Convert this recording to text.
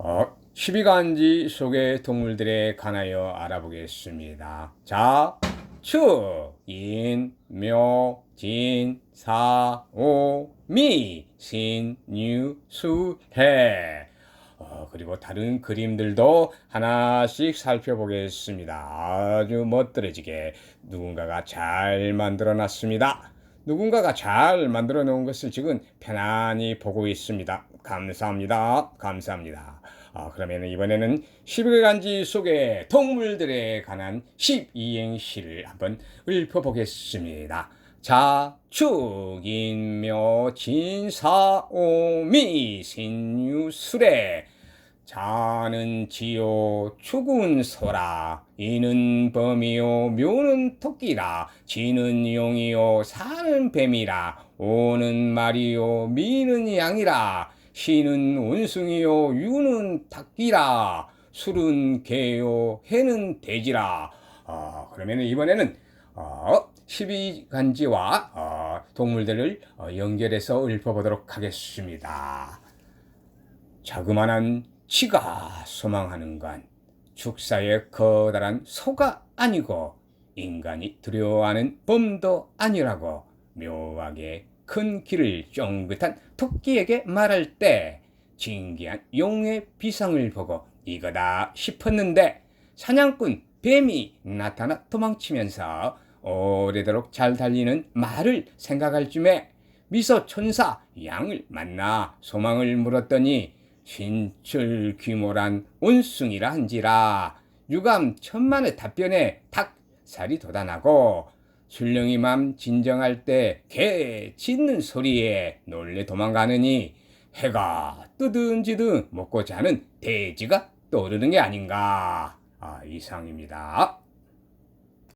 어, 12간지 속의 동물들에 관하여 알아보겠습니다. 자, 추, 인, 묘, 진, 사, 오, 미, 신, 유, 수, 해. 어, 그리고 다른 그림들도 하나씩 살펴보겠습니다. 아주 멋들어지게 누군가가 잘 만들어 놨습니다. 누군가가 잘 만들어 놓은 것을 지금 편안히 보고 있습니다. 감사합니다. 감사합니다. 아, 그러면 이번에는 11간지 속의 동물들에 관한 12행시를 한번 읊어보겠습니다. 자, 축, 인묘, 진사, 오미, 신유, 수레. 자는 지요, 축은 소라. 이는 범이요, 묘는 토끼라. 지는 용이요, 사는 뱀이라. 오는 말이요, 미는 양이라. 시는 원숭이요, 유는 닭이라. 술은 개요, 해는 돼지라. 아, 그러면 이번에는 어, 12간지와 어, 동물들을 어, 연결해서 읊어보도록 하겠습니다. 자그마한 치가 소망하는 건 축사의 커다란 소가 아니고 인간이 두려워하는 범도 아니라고 묘하게 큰 귀를 쫑긋한 토끼에게 말할 때 진기한 용의 비상을 보고 이거다 싶었는데 사냥꾼 뱀이 나타나 도망치면서 오래도록 잘 달리는 말을 생각할 쯤에 미소 천사 양을 만나 소망을 물었더니 신출 귀모란 온숭이라 한지라 유감 천만의 답변에 닭살이 돋아나고 술령이 맘 진정할 때 개 짖는 소리에 놀래 도망가느니 해가 뜨든 지든 먹고 자는 돼지가 떠오르는 게 아닌가 아, 이상입니다.